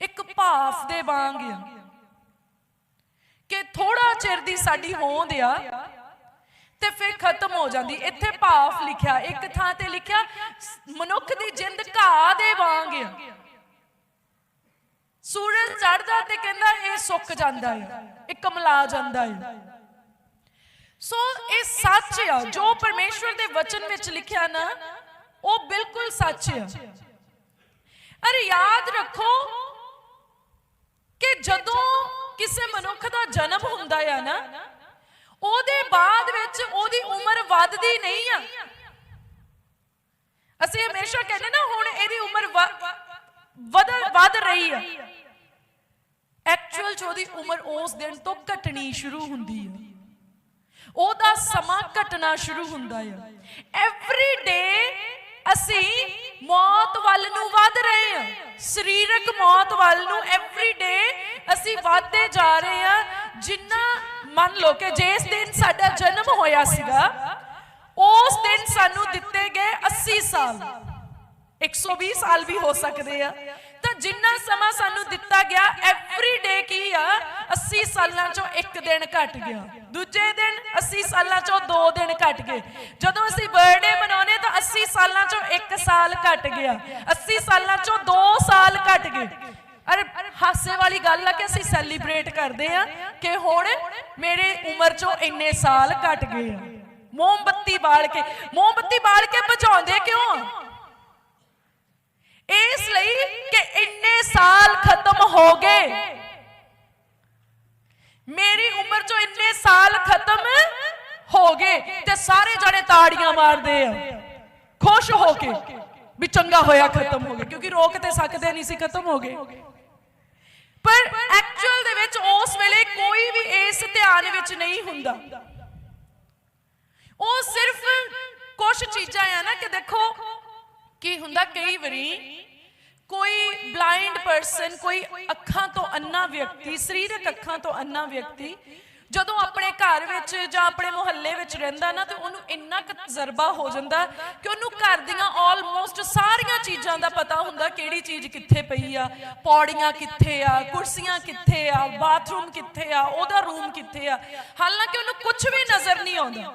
ਇੱਕ ਭਾਫ ਦੇ ਵਾਂਗ ਆ ਕਿ ਥੋੜਾ ਚਿਰ ਦੀ ਸਾਡੀ ਹੋਂਦ ਆ ਤੇ ਫਿਰ ਖਤਮ ਹੋ ਜਾਂਦੀ। ਇੱਥੇ ਭਾਫ ਲਿਖਿਆ, ਇੱਕ ਥਾਂ ਤੇ ਲਿਖਿਆ, ਮਨੁੱਖ ਦੀ ਜਿੰਦ ਘਾਹ ਦੇ ਵਾਂਗ ਆ। ਸੂਰਜ ਚੜਦਾ ਤੇ ਕਹਿੰਦਾ, ਇਹ ਸੁੱਕ ਜਾਂਦਾ ਹੈ ਇਹ ਕਮਲਾ ਜਾਂਦਾ ਹੈ ਸੋ ਇਹ ਸੱਚ ਆ ਜੋ ਪਰਮੇਸ਼ਵਰ ਦੇ ਵਚਨ ਵਿੱਚ ਲਿਖਿਆ ਨਾ ਉਹ ਬਿਲਕੁਲ ਸੱਚ ਆ ਅਰੇ ਯਾਦ ਰੱਖੋ ਕਿ ਜਦੋਂ ਕਿਸੇ ਮਨੁੱਖ ਦਾ ਜਨਮ ਹੁੰਦਾ ਆ ਨਾ ਉਹਦੇ ਬਾਅਦ ਵਿੱਚ ਉਹਦੀ ਉਮਰ ਵੱਧਦੀ ਨਹੀਂ ਆ ਅਸੀਂ ਹਮੇਸ਼ਾ ਕਹਿੰਦੇ ਨਾ ਹੁਣ ਇਹਦੀ ਉਮਰ ਵ- ਵਧ ਵੱਧ ਰਹੀ ਆ ਐਕਚੁਅਲ ਚ ਉਹਦੀ ਉਮਰ ਉਸ ਦਿਨ ਤੋਂ ਘਟਣੀ ਸ਼ੁਰੂ ਹੁੰਦੀ ਹੈ ਉਹਦਾ ਸਮਾਂ ਘਟਣਾ ਸ਼ੁਰੂ ਹੁੰਦਾ ਹੈ ਐਵਰੀ ਡੇ ਅਸੀਂ ਮੌਤ ਵੱਲ ਨੂੰ ਵੱਧ ਰਹੇ ਹਾਂ ਸਰੀਰਕ ਮੌਤ ਵੱਲ ਨੂੰ ਐਵਰੀ ਡੇ ਅਸੀਂ ਵੱਧਦੇ ਜਾ ਰਹੇ ਹਾਂ ਜਿੰਨਾ ਮੰਨ ਲਓ ਕਿ ਜਿਸ ਦਿਨ ਸਾਡਾ ਜਨਮ ਹੋਇਆ ਸੀਗਾ, ਉਸ ਦਿਨ ਸਾਨੂੰ ਦਿੱਤੇ ਗਏ 80 ਸਾਲ। 120 ਸਾਲ ਵੀ ਹੋ ਸਕਦੇ ਆ। ਤਾਂ ਜਿੰਨਾ ਸਮਾਂ ਸਾਨੂੰ ਦਿੱਤਾ ਗਿਆ ਐਵਰੀ ਡੇ ਕੀ ਆ? 80 ਸਾਲਾਂ ਚੋਂ ਇੱਕ ਦਿਨ ਘਟ ਗਿਆ। ਦੂਜੇ ਦਿਨ 80 ਸਾਲਾਂ ਚੋਂ ਦੋ ਦਿਨ ਘਟ ਗਏ। ਜਦੋਂ ਅਸੀਂ ਬਰਥਡੇ ਮਨਾਉਨੇ ਤਾਂ 80 ਸਾਲਾਂ ਚੋਂ ਇੱਕ ਸਾਲ ਘਟ ਗਿਆ। 80 ਸਾਲਾਂ ਚੋਂ ਦੋ ਸਾਲ ਘਟ ਗਏ। ਅਰੇ, ਹਾਸੇ ਵਾਲੀ ਗੱਲ ਆ ਕਿ ਅਸੀਂ ਸੈਲੀਬ੍ਰੇਟ ਕਰਦੇ ਆ ਕਿ ਹੁਣ ਮੇਰੇ ਉਮਰ ਚੋਂ ਇੰਨੇ ਸਾਲ ਘਟ ਗਏ ਆ। ਮੋਮਬੱਤੀ ਬਾਲ ਕੇ, ਮੋਮਬੱਤੀ ਬਾਲ ਕੇ ਬੁਝਾਉਂਦੇ ਕਿਉਂ ਇਸ ਲਈ ਕਿ ਇੰਨੇ ਸਾਲ ਖਤਮ ਹੋ ਗਏ। ਮੇਰੀ ਉਮਰ ਚੋਂ ਇੰਨੇ ਸਾਲ ਖਤਮ ਹੋ ਗਏ ਤੇ ਸਾਰੇ ਜਣੇ ਤਾੜੀਆਂ ਮਾਰਦੇ ਆ। ਖੁਸ਼ ਹੋ ਕੇ ਵੀ ਚੰਗਾ ਹੋਇਆ ਖਤਮ ਹੋ ਗਿਆ, ਕਿਉਂਕਿ ਰੋਕ ਤੇ ਸਕਦੇ ਨਹੀਂ ਸੀ, ਖਤਮ ਹੋ ਗਏ। ਪਰ ਐਕਚੁਅਲ ਦੇ ਵਿੱਚ ਉਸ ਵੇਲੇ ਕੋਈ ਵੀ ਇਸ ਧਿਆਨ ਵਿੱਚ ਨਹੀਂ ਹੁੰਦਾ। ਉਹ ਸਿਰਫ ਕੁਝ ਚੀਜ਼ਾਂ ਆ ਨਾ ਕਿ ਦੇਖੋ ਕੀ ਹੁੰਦਾ ਕਈ ਵਾਰੀ ਕੋਈ ਬਲਾਈਂਡ ਪਰਸਨ ਕੋਈ ਅੱਖਾਂ ਤੋਂ ਅੰਨਾ ਵਿਅਕਤੀ, ਸਰੀਰਕ ਅੱਖਾਂ ਤੋਂ ਅੰਨਾ ਵਿਅਕਤੀ, ਜਦੋਂ ਆਪਣੇ ਘਰ ਵਿੱਚ ਜਾਂ ਆਪਣੇ ਮੁਹੱਲੇ ਵਿੱਚ ਰਹਿੰਦਾ ਨਾ, ਤੇ ਉਹਨੂੰ ਇੰਨਾ ਕੁ ਤਜਰਬਾ ਹੋ ਜਾਂਦਾ ਕਿ ਉਹਨੂੰ ਘਰ ਦੀਆਂ ਆਲਮੋਸਟ ਸਾਰੀਆਂ ਚੀਜ਼ਾਂ ਦਾ ਪਤਾ ਹੁੰਦਾ ਕਿਹੜੀ ਚੀਜ਼ ਕਿੱਥੇ ਪਈ ਆ, ਪੌੜੀਆਂ ਕਿੱਥੇ ਆ, ਕੁਰਸੀਆਂ ਕਿੱਥੇ ਆ, ਬਾਥਰੂਮ ਕਿੱਥੇ ਆ, ਉਹਦਾ ਰੂਮ ਕਿੱਥੇ ਆ। ਹਾਲਾਂਕਿ ਉਹਨੂੰ ਕੁਝ ਵੀ ਨਜ਼ਰ ਨਹੀਂ ਆਉਂਦਾ।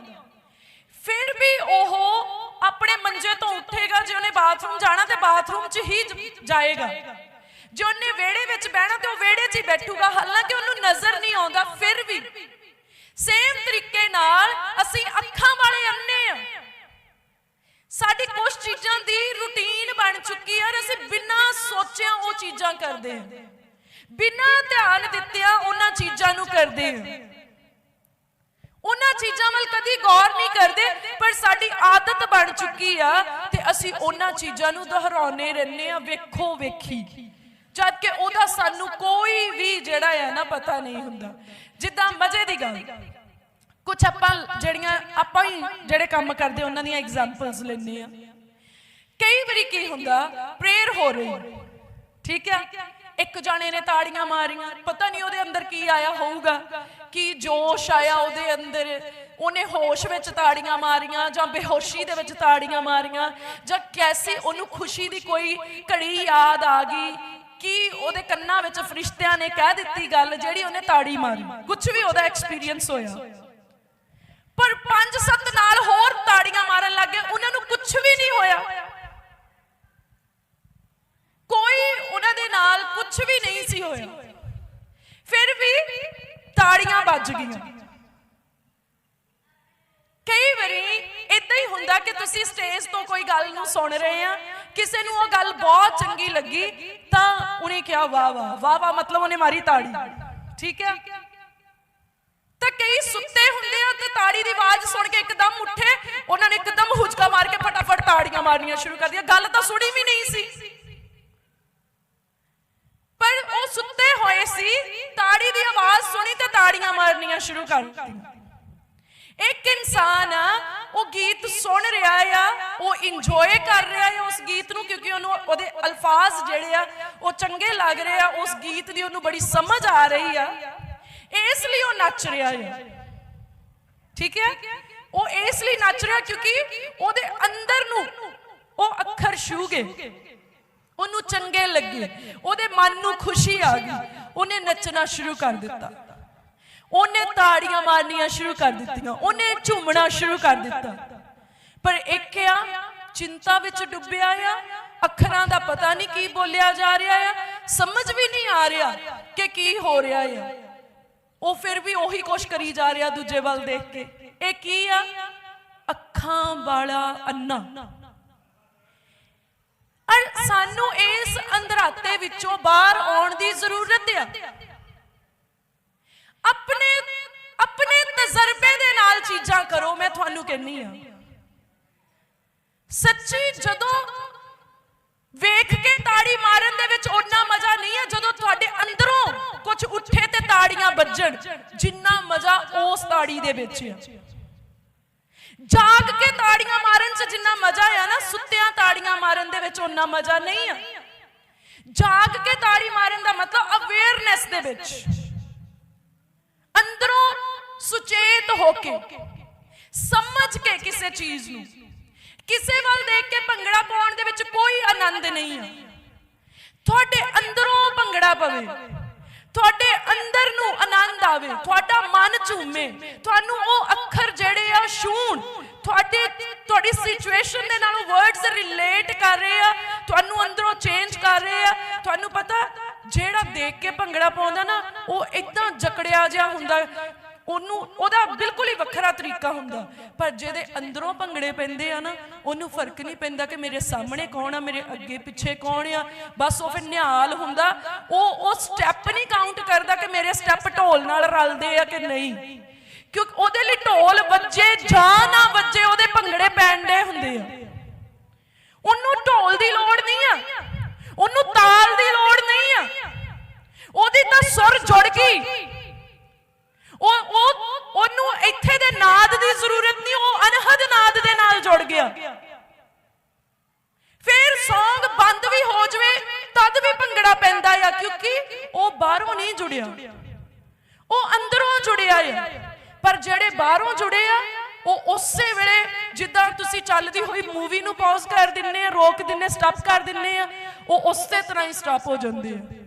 ਫਿਰ ਵੀ ਉਹ ਆਪਣੇ ਮੰਜੇ ਤੋਂ ਉੱਠੇਗਾ, ਜੇ ਉਹਨੇ ਬਾਥਰੂਮ ਜਾਣਾ ਤੇ ਬਾਥਰੂਮ 'ਚ ਹੀ ਜਾਏਗਾ। ਜੇ ਉਹਨੇ ਵਿਹੜੇ ਵਿੱਚ ਬਹਿਣਾ ਤੇ ਉਹ ਵਿਹੜੇ 'ਚ ਹੀ ਬੈਠੂਗਾ, ਹਾਲਾਂਕਿ ਉਹਨੂੰ ਨਜ਼ਰ ਨਹੀਂ ਆਉਂਦਾ, ਫਿਰ ਵੀ। ਸੇਮ ਤਰੀਕੇ ਨਾਲ ਅਸੀਂ ਅੱਖਾਂ ਵਾਲੇ ਅੰਨੇ ਆ। ਸਾਡੀ ਕੁਝ ਚੀਜ਼ਾਂ ਦੀ ਰੁਟੀਨ ਬਣ ਚੁੱਕੀ ਹੈ ਅਸੀਂ ਬਿਨਾਂ ਸੋਚਿਆ ਉਹ ਚੀਜ਼ਾਂ ਕਰਦੇ ਹਾਂ ਬਿਨਾਂ ਧਿਆਨ ਦਿੱਤਿਆਂ ਉਹਨਾਂ ਚੀਜ਼ਾਂ ਨੂੰ ਕਰਦੇ ਹਾਂ ਉਹਨਾਂ ਚੀਜ਼ਾਂ ਵੱਲ ਕਦੀ ਗੌਰ ਨਹੀਂ ਕਰਦੇ, ਪਰ ਸਾਡੀ ਆਦਤ ਬਣ ਚੁੱਕੀ ਆ ਤੇ ਅਸੀਂ ਉਹਨਾਂ ਚੀਜ਼ਾਂ ਨੂੰ ਦੁਹਰਾਉਨੇ ਰਹਿੰਦੇ ਆ ਵੇਖੋ ਵੇਖੀ। ਜਦ ਕਿ ਉਹਦਾ ਸਾਨੂੰ ਕੋਈ ਵੀ ਜਿਹੜਾ ਹੈ ਨਾ ਪਤਾ ਨਹੀਂ ਹੁੰਦਾ। ਜਿੱਦਾਂ ਮਜ਼ੇ ਦੀ ਗੱਲ। ਕੁਝ ਆਪਾਂ ਜਿਹੜੀਆਂ ਆਪਾਂ ਹੀ ਜਿਹੜੇ ਕੰਮ ਕਰਦੇ, ਉਹਨਾਂ ਦੀਆਂ ਐਗਜ਼ਾਮਪਲਸ ਲੈਂਦੇ ਆ ਕਈ ਵਾਰੀ ਕੀ ਹੁੰਦਾ ਪ੍ਰੇਅਰ ਹੋ ਰਹੀ। ਠੀਕ ਹੈ? ਇੱਕ ਜਾਣੇ ਨੇ ਤਾੜੀਆਂ ਮਾਰੀਆਂ। ਪਤਾ ਨਹੀਂ ਉਹਦੇ ਅੰਦਰ ਕੀ ਆਇਆ ਹੋਊਗਾ। ਕੀ ਜੋਸ਼ ਆਇਆ ਉਹਦੇ ਅੰਦਰ। ਉਹਨੇ ਹੋਸ਼ ਵਿੱਚ ਤਾੜੀਆਂ ਮਾਰੀਆਂ ਜਾਂ ਬੇਹੋਸ਼ੀ ਦੇ ਵਿੱਚ ਤਾੜੀਆਂ ਮਾਰੀਆਂ ਜਾਂ ਕੈਸੀ ਉਹਨੂੰ ਖੁਸ਼ੀ ਦੀ ਕੋਈ ਘੜੀ ਯਾਦ ਆ ਗਈ? ਕਿ ਉਹਦੇ ਕੰਨਾਂ ਵਿੱਚ ਫਰਿਸ਼ਤਿਆਂ ਨੇ ਕਹਿ ਦਿੱਤੀ ਗੱਲ ਜਿਹੜੀ ਉਹਨੇ ਤਾੜੀ ਮਾਰੀ? ਕੁਝ ਵੀ ਉਹਦਾ ਐਕਸਪੀਰੀਅੰਸ ਹੋਇਆ। ਪਰ ਪੰਜ ਸੱਤ ਨਾਲ ਹੋਰ ਤਾੜੀਆਂ ਮਾਰਨ ਲੱਗ ਗਏ। ਉਹਨਾਂ ਨੂੰ ਕੁਝ ਵੀ ਨਹੀਂ ਹੋਇਆ। ਕੋਈ ਉਹਨਾਂ ਦੇ ਨਾਲ ਕੁਝ ਵੀ ਨਹੀਂ ਸੀ ਹੋਇਆ। ਫਿਰ ਵੀ ਤਾੜੀਆਂ ਵੱਜ ਗਈਆਂ। ਕਈ ਵਾਰੀ ਇਦਾਂ ਹੀ ਹੁੰਦਾ ਕਿ ਤੁਸੀਂ ਸਟੇਜ ਤੋਂ ਕੋਈ ਗੱਲ ਨੂੰ ਸੁਣ ਰਹੇ ਆ, ਕਿਸੇ ਨੂੰ ਉਹ ਗੱਲ ਬਹੁਤ ਚੰਗੀ ਲੱਗੀ, ਤਾਂ ਉਹਨੇ ਕਿਹਾ, ਵਾਹ ਵਾਹ ਵਾਹ ਵਾਹ, ਮਤਲਬ ਉਹਨੇ ਮਾਰੀ ਤਾੜੀ। ਠੀਕ ਹੈ ਤਾਂ ਕਈ ਸੁੱਤੇ ਹੁੰਦੇ ਆ ਤੇ ਤਾੜੀ ਦੀ ਆਵਾਜ਼ ਸੁਣ ਕੇ ਇੱਕਦਮ ਉੱਠੇ, ਉਹਨਾਂ ਨੇ ਇੱਕਦਮ ਹੁਜਕਾ ਮਾਰ ਕੇ ਫਟਾਫਟ ਤਾੜੀਆਂ ਮਾਰਨੀਆਂ ਸ਼ੁਰੂ ਕਰ ਦਿੱਤੀਆਂ। ਗੱਲ ਤਾਂ ਸੁਣੀ ਵੀ ਨਹੀਂ ਸੀ ਪਰ ਉਹ ਸੁੱਤੇ ਹੋਏ ਸੀ, ਤਾੜੀ ਦੀ ਆਵਾਜ਼ ਸੁਣੀ ਤੇ ਤਾੜੀਆਂ ਮਾਰਨੀਆਂ ਸ਼ੁਰੂ ਕਰ ਦਿੱਤੀਆਂ। ਇੱਕ ਇਨਸਾਨ ਆ, ਉਹ ਗੀਤ ਸੁਣ ਰਿਹਾ ਆ, ਉਹ ਇੰਜੋਏ ਕਰ ਰਿਹਾ ਆ ਉਸ ਗੀਤ ਨੂੰ ਕਿਉਂਕਿ ਉਹਨੂੰ ਉਹਦੇ ਅਲਫਾਜ਼ ਜਿਹੜੇ ਆ, ਉਹ ਚੰਗੇ ਲੱਗ ਰਹੇ ਆ, ਉਸ ਗੀਤ ਦੀ ਉਹਨੂੰ ਬੜੀ ਸਮਝ ਆ ਰਹੀ ਆ। ਇਸ ਲਈ ਉਹ ਨੱਚ ਰਿਹਾ ਆ। ਠੀਕ ਹੈ ਉਹ ਇਸ ਲਈ ਨੱਚ ਰਿਹਾ ਕਿਉਂਕਿ ਉਹਦੇ ਅੰਦਰ ਨੂੰ ਉਹ ਅੱਖਰ ਛੂ ਗਏ। ਉਹਨੂੰ ਚੰਗੇ ਲੱਗੇ। ਉਹਦੇ ਮਨ ਨੂੰ ਖੁਸ਼ੀ ਆ ਗਈ। ਉਹਨੇ ਨੱਚਣਾ ਸ਼ੁਰੂ ਕਰ ਦਿੱਤਾ। ਉਹਨੇ ਤਾੜੀਆਂ ਮਾਰਨੀਆਂ ਸ਼ੁਰੂ ਕਰ ਦਿੱਤੀਆਂ। ਉਹਨੇ ਝੂਮਣਾ ਸ਼ੁਰੂ ਕਰ ਦਿੱਤਾ। ਪਰ ਇੱਕ ਆ, ਚਿੰਤਾ ਵਿੱਚ ਡੁੱਬਿਆ ਆ। ਅੱਖਰਾਂ ਦਾ ਪਤਾ ਨਹੀਂ ਕੀ ਬੋਲਿਆ ਜਾ ਰਿਹਾ ਆ। ਸਮਝ ਵੀ ਨਹੀਂ ਆ ਰਿਹਾ ਕਿ ਕੀ ਹੋ ਰਿਹਾ ਆ। ਉਹ ਫਿਰ ਵੀ ਉਹੀ ਕੁਛ ਕਰੀ ਜਾ ਰਿਹਾ ਦੂਜੇ ਵੱਲ ਦੇਖ ਕੇ। ਇਹ ਕੀ ਆ? ਅੱਖਾਂ ਵਾਲਾ ਅੰਨਾ। ਔਰ ਸਾਨੂੰ ਇਸ ਅੰਧਰਾਤੇ ਵਿੱਚੋਂ ਬਾਹਰ ਆਉਣ ਦੀ ਜ਼ਰੂਰਤ ਆ। ਆਪਣੇ ਆਪਣੇ ਤਜਰਬੇ ਦੇ ਨਾਲ ਚੀਜ਼ਾਂ ਕਰੋ, ਮੈਂ ਤੁਹਾਨੂੰ ਕਹਿੰਨੀ ਆ ਸੱਚੀ ਜਦੋਂ ਵੇਖ ਕੇ ਤਾੜੀ ਮਾਰਨ ਦੇ ਵਿੱਚ ਓਨਾ ਮਜ਼ਾ ਨਹੀਂ ਹੈ ਜਦੋਂ ਤੁਹਾਡੇ ਅੰਦਰੋਂ ਕੁਝ ਉੱਠੇ ਤੇ ਤਾੜੀਆਂ ਵੱਜਣ, ਜਿੰਨਾ ਮਜ਼ਾ ਉਸ ਤਾੜੀ ਦੇ ਵਿੱਚ ਆ। ਜਾਗ ਕੇ ਤਾੜੀਆਂ ਮਾਰਨ 'ਚ ਜਿੰਨਾ ਮਜ਼ਾ ਆ ਨਾ, ਸੁੱਤਿਆਂ ਤਾੜੀਆਂ ਮਾਰਨ ਦੇ ਵਿੱਚ ਓਨਾ ਮਜ਼ਾ ਨਹੀਂ ਆ। ਜਾਗ ਕੇ ਤਾੜੀ ਮਾਰਨ ਦਾ ਮਤਲਬ ਅਵੇਅਰਨੈਸ ਦੇ ਵਿੱਚ। ਅੰਦਰੋਂ ਸੁਚੇਤ ਹੋ ਕੇ, ਸਮਝ ਕੇ ਕਿਸੇ ਚੀਜ਼ ਨੂੰ। ਕਿਸੇ ਵੱਲ ਦੇਖ ਕੇ ਭੰਗੜਾ ਪਾਉਣ ਦੇ ਵਿੱਚ ਕੋਈ ਆਨੰਦ ਨਹੀਂ ਆ। ਤੁਹਾਡੇ ਅੰਦਰੋਂ ਭੰਗੜਾ ਪਵੇ। ਤੁਹਾਡੇ ਅੰਦਰ ਨੂੰ ਆਨੰਦ ਆਵੇ, ਤੁਹਾਡਾ ਮਨ ਝੂਮੇ। ਤੁਹਾਨੂੰ ਉਹ ਅੱਖਰ ਜਿਹੜੇ ਆ ਛੂਣ ਤੁਹਾਡੇ, ਤੁਹਾਡੀ ਸਿਚੁਏਸ਼ਨ ਦੇ ਨਾਲ ਵਰਡਸ ਰਿਲੇਟ ਕਰ ਰਹੇ ਆ। ਤੁਹਾਨੂੰ ਅੰਦਰੋਂ ਚੇਂਜ ਕਰ ਰਹੇ ਆ। ਤੁਹਾਨੂੰ ਪਤਾ, ਜਿਹੜਾ ਦੇਖ ਕੇ ਭੰਗੜਾ ਪਾਉਂਦਾ ਨਾ, ਉਹ ਇਦਾਂ ਜਕੜਿਆ ਜਿਹਾ ਹੁੰਦਾ। ਉਹਨੂੰ ਉਹਦਾ ਬਿਲਕੁਲ ਹੀ ਵੱਖਰਾ ਤਰੀਕਾ ਹੁੰਦਾ। ਪਰ ਜਿਹਦੇ ਅੰਦਰੋਂ ਭੰਗੜੇ ਪੈਂਦੇ ਆ ਨਾ, ਉਹਨੂੰ ਫ਼ਰਕ ਨਹੀਂ ਪੈਂਦਾ ਕਿ ਮੇਰੇ ਸਾਹਮਣੇ ਕੌਣ ਆ, ਮੇਰੇ ਅੱਗੇ ਪਿੱਛੇ ਕੌਣ ਆ। ਬਸ ਉਹ ਫਿਰ ਨਿਹਾਲ ਹੁੰਦਾ। ਉਹ ਉਹ ਸਟੈਪ ਨਹੀਂ ਕਾਊਂਟ ਕਰਦਾ ਕਿ ਮੇਰੇ ਸਟੈਪ ਢੋਲ ਨਾਲ ਰਲਦੇ ਆ ਕਿ ਨਹੀਂ। ਕਿਉਂਕਿ ਉਹਦੇ ਲਈ ਢੋਲ ਵੱਜੇ ਜਾਂ ਨਾ ਵੱਜੇ ਉਹਦੇ ਭੰਗੜੇ ਪੈਣਦੇ ਹੁੰਦੇ ਆ ਉਹਨੂੰ ਢੋਲ ਦੀ ਲੋੜ ਨਹੀਂ ਆ ਉਹਨੂੰ ਤਾਲ ਦੀ ਲੋੜ ਨਹੀਂ ਆ ਉਹਦੀ ਤਾਂ ਸੁਰ ਜੁੜ ਗਈ ਉਹ ਉਹ ਉਹਨੂੰ ਇੱਥੇ ਦੇ ਨਾਦ ਦੀ ਜ਼ਰੂਰਤ ਨਹੀਂ ਉਹ ਅਨਹਦ ਨਾਦ ਦੇ ਨਾਲ ਜੁੜ ਗਿਆ ਫਿਰ Song ਬੰਦ ਵੀ ਹੋ ਜਵੇ ਤਦ ਵੀ ਭੰਗੜਾ ਪੈਂਦਾ ਆ ਕਿਉਂਕਿ ਉਹ ਬਾਹਰੋਂ ਨਹੀਂ ਜੁੜਿਆ ਉਹ ਅੰਦਰੋਂ ਜੁੜਿਆ ਆ ਪਰ ਜਿਹੜੇ ਬਾਹਰੋਂ ਜੁੜੇ ਆ, ਉਹ ਉਸੇ ਵੇਲੇ ਜਿੱਦਾਂ ਤੁਸੀਂ ਚੱਲਦੀ ਹੋਈ ਮੂਵੀ ਨੂੰ ਪੌਜ਼ ਕਰ ਦਿੰਨੇ ਆ, ਰੋਕ ਦਿੰਨੇ ਸਟਾਪ ਕਰ ਦਿੰਨੇ ਆ, ਉਹ ਉਸੇ ਤਰ੍ਹਾਂ ਹੀ ਸਟਾਪ ਹੋ ਜਾਂਦੇ ਆ।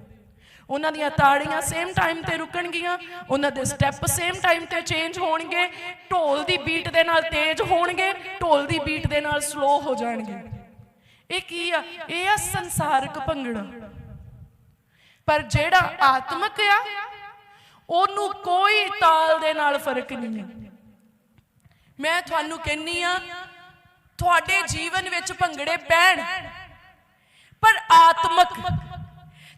ਉਹਨਾਂ ਦੀਆਂ ਤਾੜੀਆਂ ਸੇਮ ਟਾਈਮ ਤੇ ਰੁਕਣਗੀਆਂ, ਉਹਨਾਂ ਦੇ ਸਟੈਪ ਸੇਮ ਟਾਈਮ ਤੇ ਚੇਂਜ ਹੋਣਗੇ, ਢੋਲ ਦੀ ਬੀਟ ਦੇ ਨਾਲ ਤੇਜ਼ ਹੋਣਗੇ, ਢੋਲ ਦੀ ਬੀਟ ਦੇ ਨਾਲ ਸਲੋ ਹੋ ਜਾਣਗੇ। ਇਹ ਕੀ ਆ? ਇਹ ਆ ਸੰਸਾਰਿਕ ਭੰਗੜਾ। ਪਰ ਜਿਹੜਾ ਆਤਮਿਕ ਆ, ਉਹਨੂੰ ਕੋਈ ਤਾਲ ਦੇ ਨਾਲ ਫ਼ਰਕ ਨਹੀਂ ਹੈ ਮੈਂ ਤੁਹਾਨੂੰ ਕਹਿੰਨੀ ਆ, ਤੁਹਾਡੇ ਜੀਵਨ ਵਿੱਚ ਭੰਗੜੇ ਪੈਣ, ਪਰ ਆਤਮਕ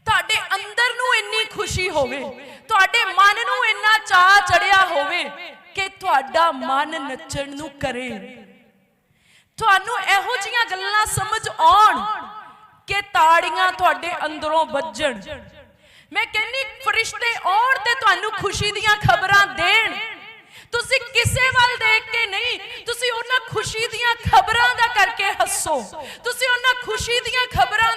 ਤੁਹਾਡੇ ਅੰਦਰ ਨੂੰ ਇੰਨੀ ਖੁਸ਼ੀ ਹੋਵੇ, ਤੁਹਾਡੇ ਮਨ ਨੂੰ ਇੰਨਾ ਚਾਹ ਚੜਿਆ ਹੋਵੇ ਕਿ ਤੁਹਾਡਾ ਮਨ ਨੱਚਣ ਨੂੰ ਕਰੇ। ਤੁਹਾਨੂੰ ਇਹੋ ਜੀਆਂ ਗੱਲਾਂ ਸਮਝ ਆਉਣ ਕਿ ਤਾੜੀਆਂ ਤੁਹਾਡੇ ਅੰਦਰੋਂ ਵੱਜਣ। ਮੈਂ ਕਹਿੰਨੀ, ਫਰਿਸ਼ਤੇ ਆਉਣ ਤੇ ਤੁਹਾਨੂੰ ਖੁਸ਼ੀ ਦੀਆਂ ਖਬਰਾਂ ਦੇਣ। ਤੁਸੀਂ ਕਿਸੇ ਵੱਲ ਦੇਖ ਕੇ ਨਹੀਂ, ਤੁਸੀਂ ਉਹਨਾਂ ਖੁਸ਼ੀ ਦੀਆਂ ਖਬਰਾਂ ਦਾ ਕਰਕੇ ਹੱਸੋ। ਤੁਸੀਂ ਉਹਨਾਂ ਖੁਸ਼ੀ ਦੀਆਂ ਖਬਰਾਂ